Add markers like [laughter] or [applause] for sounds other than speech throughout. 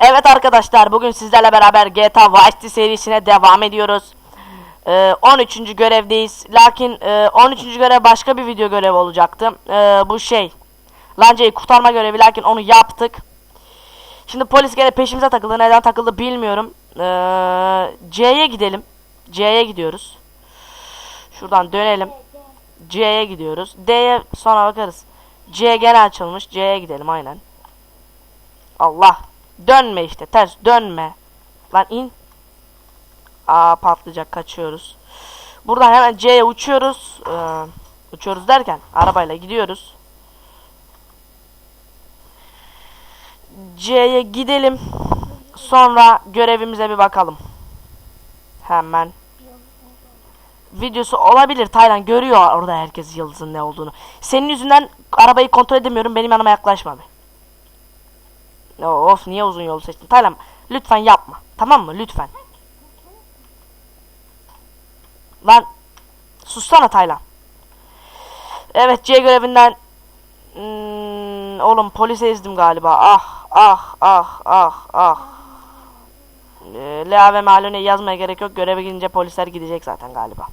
Evet arkadaşlar bugün sizlerle beraber GTA Vice City serisine devam ediyoruz. Ee, 13. görevdeyiz. Lakin e, 13. görev başka bir video görevi olacaktı. Ee, bu şey. Lanca'yı kurtarma görevi lakin onu yaptık. Şimdi polis gene peşimize takıldı. Neden takıldı bilmiyorum. Ee, C'ye gidelim. C'ye gidiyoruz. Şuradan dönelim. C'ye gidiyoruz. D'ye sonra bakarız. C gene açılmış. C'ye gidelim aynen. Allah. Dönme işte ters dönme. Lan in. Aa patlayacak kaçıyoruz. Buradan hemen C'ye uçuyoruz. Ee, uçuyoruz derken arabayla gidiyoruz. C'ye gidelim. Sonra görevimize bir bakalım. Hemen. Videosu olabilir Taylan görüyor orada herkes yıldızın ne olduğunu. Senin yüzünden arabayı kontrol edemiyorum. Benim yanıma yaklaşma bir. Of niye uzun yolu seçtin? Taylan lütfen yapma. Tamam mı? Lütfen. Lan sussana Taylan. Evet C görevinden Hmm, oğlum polise ezdim galiba. Ah ah ah ah ah. Ee, Lea ve Malone yazmaya gerek yok. Göreve gidince polisler gidecek zaten galiba.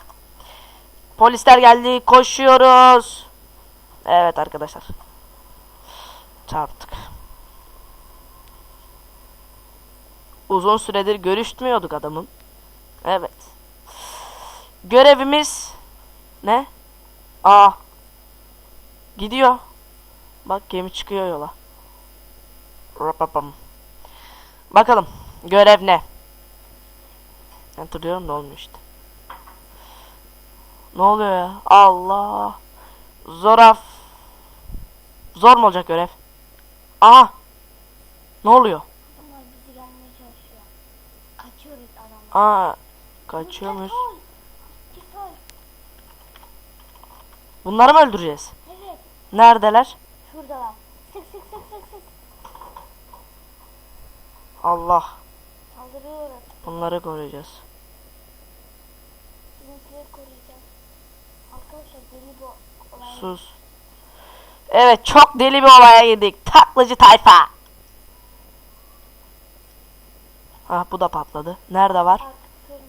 Polisler geldi. Koşuyoruz. Evet arkadaşlar. Çarptık. Uzun süredir görüşmüyorduk adamın. Evet. Görevimiz ne? Aa. Gidiyor. Bak gemi çıkıyor yola. Rapapam. Bakalım görev ne? Hatırlıyorum da olmuyor işte. Ne oluyor ya? Allah. Zoraf. Zor mu olacak görev? Aha. Ne oluyor? Aa. Kaçıyor muyuz? Bunları mı öldüreceğiz? Evet. Neredeler? Şuradalar. Sık sık sık sık sık. Allah. Saldırıyoruz. Bunları koruyacağız. Bizimkileri koruyacağız. Arkadaşlar deli bu olay. Sus. Evet çok deli bir olaya girdik. Taklacı tayfa. Ah bu da patladı. Nerede var?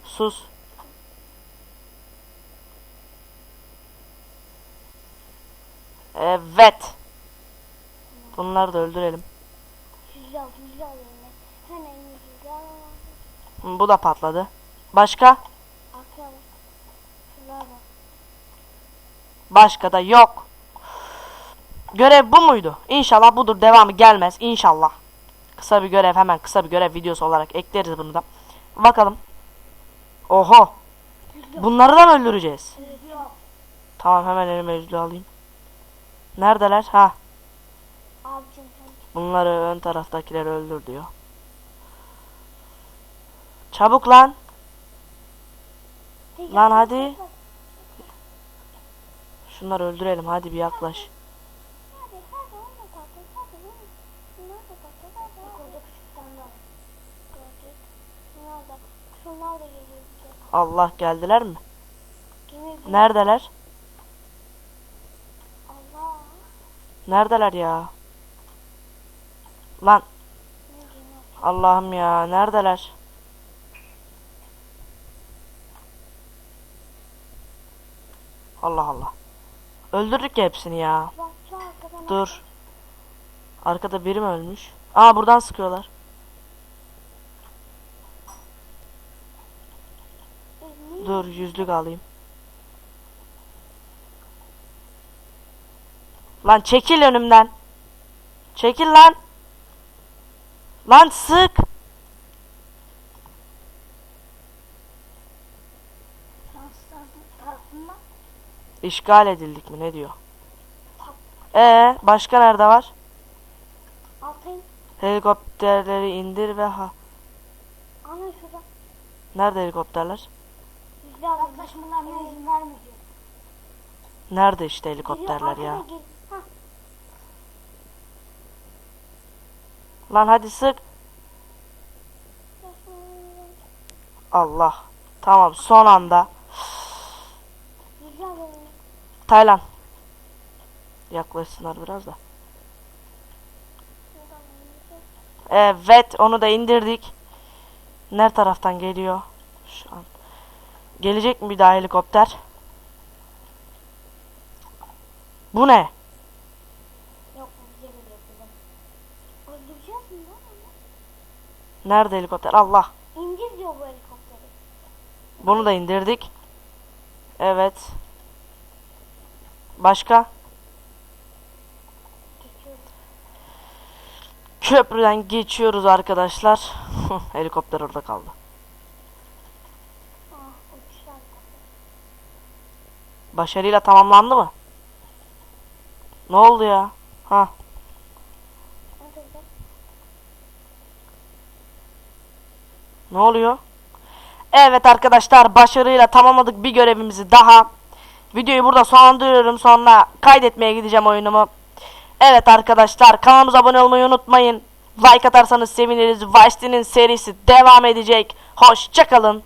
Sus. Evet. Bunları da öldürelim. Bu da patladı. Başka? Başka da yok. Görev bu muydu? İnşallah budur. Devamı gelmez. İnşallah. Kısa bir görev hemen kısa bir görev videosu olarak ekleriz bunu da. Bakalım. Oho. Bunları da mı öldüreceğiz? Tamam hemen elime yüzlü alayım. Neredeler? Ha. Bunları ön taraftakileri öldür diyor. Çabuk lan. Lan hadi. Şunları öldürelim hadi bir yaklaş. Hadi hadi onu da takip. Hadi onu. Bunlar da takip. Hadi hadi. Orada küçük tane var. Gördük. Şunlar da. Şunlar da geliyor bize. Allah geldiler mi? Bu. Neredeler? Allah. Neredeler ya? Lan? Allah'ım ya neredeler? Allah Allah. Öldürdük ya hepsini ya. Dur. Arkada biri mi ölmüş? Aa buradan sıkıyorlar. Dur yüzlük alayım. Lan çekil önümden. Çekil lan. Lan sık. İşgal edildik mi ne diyor? Ee başka nerede var? Helikopterleri indir ve ha. Ana şurada. Nerede helikopterler? Rüzgar yaklaşmalarına izin vermiyor. Nerede işte helikopterler ya? Arkada gel. Hah. Lan hadi sık. Allah. Tamam son anda. Taylan. Yaklaşsınlar biraz da. Evet onu da indirdik. Nerede taraftan geliyor? Şu an. Gelecek mi bir daha helikopter? Bu ne? Onu? Nerede helikopter? Allah. İndir diyor bu helikopteri. Bunu da indirdik. Evet. Başka? Geçiyoruz. Köprüden geçiyoruz arkadaşlar. [laughs] helikopter orada kaldı. Ah uçuş helikopteri. Başarıyla tamamlandı mı? Ne oldu ya? Ha. Ne oluyor? Evet arkadaşlar başarıyla tamamladık bir görevimizi daha. Videoyu burada sonlandırıyorum. Sonra kaydetmeye gideceğim oyunumu. Evet arkadaşlar kanalımıza abone olmayı unutmayın. Like atarsanız seviniriz. Vice'nin serisi devam edecek. Hoşçakalın.